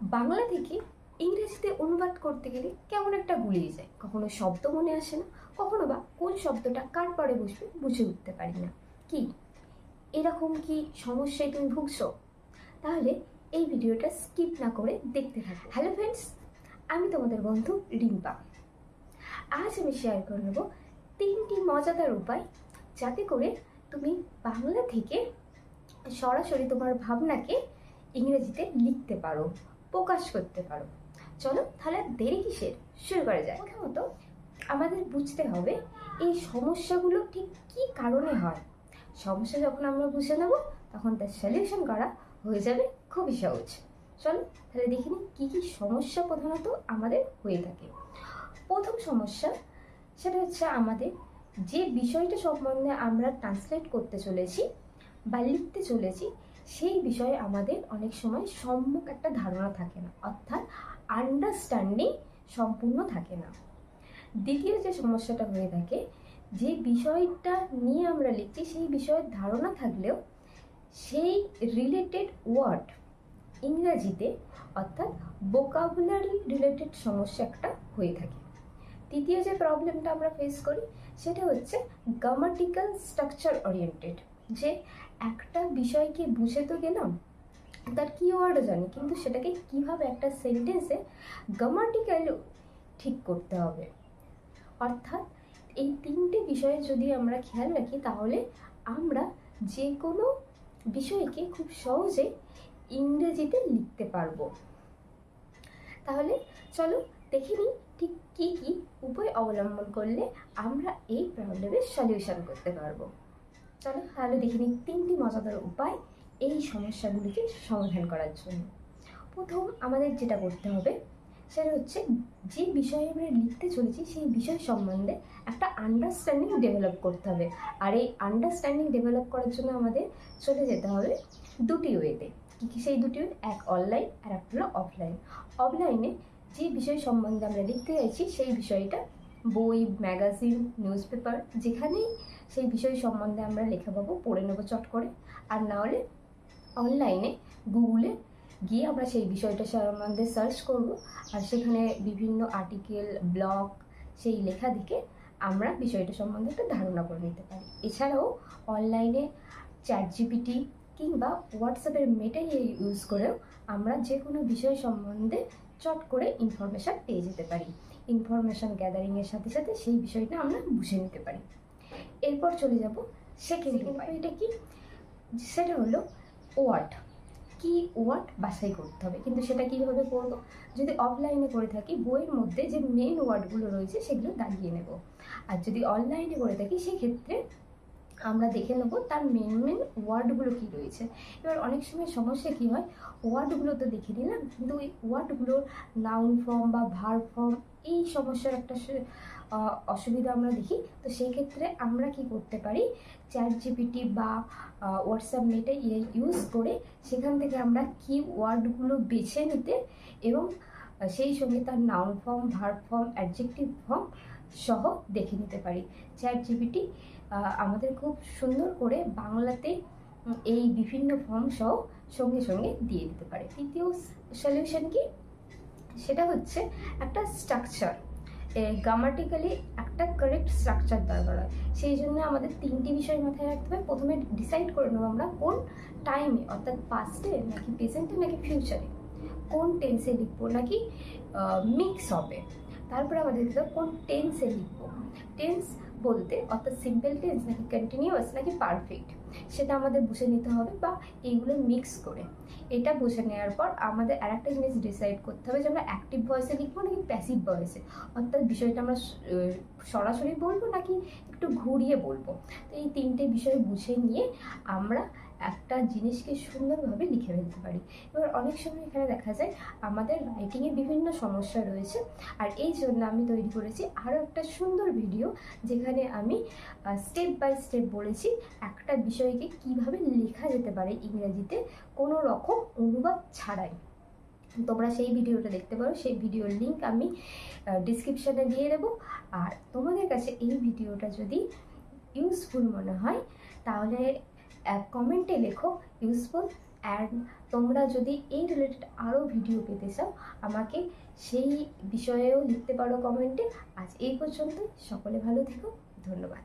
বাংলা থেকে ইংরেজিতে অনুবাদ করতে গেলে কেমন একটা গুলিয়ে যায়? কখনো শব্দ মনে আসে না, কখনো বা কোন শব্দটা কার পরে বসবে বুঝে উঠতে পারি না। কি? এরকম কি সমস্যায় তুমি ভুগছো? তাহলে এই ভিডিওটা স্কিপ না করে দেখতে থাকো। হ্যালো ফ্রেন্ডস আমি তোমাদের বন্ধু রিম্পা। আজ আমি শেয়ার করে নেব তিনটি মজাদার উপায় যাতে করে তুমি বাংলা থেকে সরাসরি তোমার ভাবনাকে ইংরেজিতে লিখতে পারো। প্রকাশ করতে পারো। চলো তাহলে দেরি কিসের? শুরু করা যায় প্রথমত আমাদের বুঝতে হবে এই সমস্যাগুলো ঠিক কী কারণে হয়। সমস্যা যখন আমরা বুঝে নেব, তখন তার সলিউশন করা হয়ে যাবে খুবই সহজ। চলো তাহলে দেখে নিই কী কী সমস্যা প্রধানত আমাদের হয়ে থাকে। প্রথম সমস্যা, সেটা হচ্ছে আমাদের যে বিষয়টা সম্বন্ধে আমরা ট্রান্সলেট করতে চলেছি বা লিখতে চলেছি সেই বিষয়ে আমাদের অনেক সময় সম্যক একটা ধারণা থাকে না, অর্থাৎ আন্ডারস্ট্যান্ডিং সম্পূর্ণ থাকে না। দ্বিতীয় যে সমস্যাটা হয়ে থাকে, যে বিষয়টা নিয়ে আমরা লিখছি, সেই বিষয়ের ধারণা থাকলেও সেই রিলেটেড ওয়ার্ড ইংরাজিতে, অর্থাৎ বোকাবুলারি রিলেটেড সমস্যা একটা হয়ে থাকে। তৃতীয় যে প্রবলেমটা আমরা ফেস করি, সেটা হচ্ছে গ্রামাটিক্যাল স্ট্রাকচার ওরিয়েন্টেড যে একটা বিষয়কে বুঝে তো গেলাম? তার কিওয়ার্ডও জানি? কিন্তু সেটাকে কীভাবে একটা সেন্টেন্সে গ্রামাটিক্যালি ঠিক করতে হবে? অর্থাৎ এই তিনটে বিষয়ে যদি আমরা খেয়াল রাখি, তাহলে আমরা যে কোনো বিষয়কে খুব সহজে ইংরেজিতে লিখতে পারব। তাহলে চলো দেখে নিই ঠিক কী কী উপায় অবলম্বন করলে আমরা এই প্রবলেমের সলিউশন করতে পারব। চলো, তাহলে দেখে নিই তিনটি মজাদার উপায় এই সমস্যাগুলিকে সমাধান করার জন্য। প্রথম আমাদের যেটা করতে হবে, সেটা হচ্ছে যে বিষয়ে আমরা লিখতে চলেছি, সেই বিষয় সম্বন্ধে একটা আন্ডারস্ট্যান্ডিং ডেভেলপ করতে হবে। আর এই আন্ডারস্ট্যান্ডিং ডেভেলপ করার জন্য আমাদের চলে যেতে হবে দুটি ওয়েতে কী কী সেই দুটি এক অনলাইন আর একটা হলো অফলাইন অফলাইনে যে বিষয় সম্বন্ধে আমরা লিখতে চাইছি, সেই বিষয়টা বই ম্যাগাজিন নিউজ পেপার যেখানেই সেই বিষয় সম্বন্ধে আমরা লেখা পাবো, পড়ে নেব চট করে। আর না হলে অনলাইনে গুগলে গিয়ে আমরা সেই বিষয়টা সম্বন্ধে সার্চ করব। আর সেখানে বিভিন্ন আর্টিকেল ব্লগ সেই লেখা দেখে আমরা বিষয়টা সম্বন্ধে একটা ধারণা করে নিতে পারি। এছাড়াও অনলাইনে চ্যাট জিপিটি কিংবা হোয়াটসঅ্যাপের মেটাই ইউজ করেও আমরা যে কোনো বিষয় সম্বন্ধে চট করে ইনফরমেশান পেয়ে যেতে পারি। ইনফরমেশান গ্যাদারিংয়ের সাথে সাথে সেই বিষয়টা আমরা বুঝে নিতে পারি। এরপর চলে যাব সেকেন্ড উপায়টা কি? সেটা হলো ওয়ার্ড কি ওয়ার্ড বাছাই করতে হবে? কিন্তু সেটা কীভাবে করব? যদি অফলাইনে করে থাকি বইয়ের মধ্যে যে মেন ওয়ার্ডগুলো রয়েছে সেগুলো দাঁড়িয়ে নেব। আর যদি অনলাইনে করে থাকি সেক্ষেত্রে আমরা দেখে নেব তার মেন মেন ওয়ার্ডগুলো কী রয়েছে। এবার অনেক সময় সমস্যা কী হয়? ওয়ার্ডগুলো তো দেখে নিলাম, কিন্তু ওই ওয়ার্ডগুলোর নাউন ফর্ম বা ভার ফর্ম এই সমস্যার একটা অসুবিধা আমরা দেখি। তো সেই ক্ষেত্রে আমরা কি করতে পারি? চ্যাট জিপিটি বা হোয়াটসঅ্যাপ মেটে ইউজ করে সেখান থেকে আমরা কি ওয়ার্ডগুলো বেছে নিতে এবং সেই সঙ্গে তার noun form verb form adjective form সহ দেখে নিতে পারি। চ্যাট জিপিটি আমাদের খুব সুন্দর করে বাংলাতে এই বিভিন্ন ফর্ম সহ সঙ্গে সঙ্গে দিয়ে দিতে পারে। তৃতীয় সলিউশন কি? সেটা হচ্ছে একটা স্ট্রাকচার গ্রামাটিক্যালি একটা কারেক্ট স্ট্রাকচার দরকার হয়। সেই জন্য আমাদের তিনটি বিষয় মাথায় রাখতে হবে। প্রথমে ডিসাইড করে নেব আমরা কোন টাইমে অর্থাৎ পাস্টে নাকি প্রেজেন্টে নাকি ফিউচারে কোন টেন্সে লিখব নাকি মিক্স হবে। তারপরে আমাদের হবে কোন টেন্সে লিখব। টেন্স বলতে অর্থাৎ সিম্পল টেন্স নাকি কন্টিনিউয়াস নাকি পারফেক্ট সেটা আমাদের বুঝে নিতে হবে বা এইগুলো মিক্স করে। এটা বুঝে নেওয়ার পর আমাদের আরেকটা জিনিস ডিসাইড করতে হবে যে আমরা অ্যাক্টিভ ভয়েসে লিখব নাকি প্যাসিভ ভয়েসে অর্থাৎ বিষয়টা আমরা সরাসরি বলব নাকি একটু ঘুরিয়ে বলব। তো এই তিনটে বিষয় বুঝে নিয়ে আমরা একটা জিনিসকে সুন্দরভাবে লিখে ফেলতে পারি। এবার অনেক সময় এখানে দেখা যায় আমাদের রাইটিংয়ে বিভিন্ন সমস্যা রয়েছে, আর এই জন্য আমি তৈরি করেছি আরও একটা সুন্দর ভিডিও যেখানে আমি স্টেপ বাই স্টেপ বলেছি একটা বিষয়কে কীভাবে লেখা যেতে পারে ইংরেজিতে কোনো রকম অনুবাদ ছাড়াই। তোমরা সেই ভিডিওটা দেখতে পারো, সেই ভিডিওর লিঙ্ক আমি ডিসক্রিপশানে দিয়ে দেবো। আর তোমাদের কাছে এই ভিডিওটা যদি ইউজফুল মনে হয়, তাহলে কমেন্টে লেখো ইউজফুল অ্যান্ড তোমরা যদি এই রিলেটেড আরও ভিডিও পেতে চাও, আমাকে সেই বিষয়েও লিখতে পারো কমেন্টে আজ এই পর্যন্ত সকলে ভালো থেকো। ধন্যবাদ।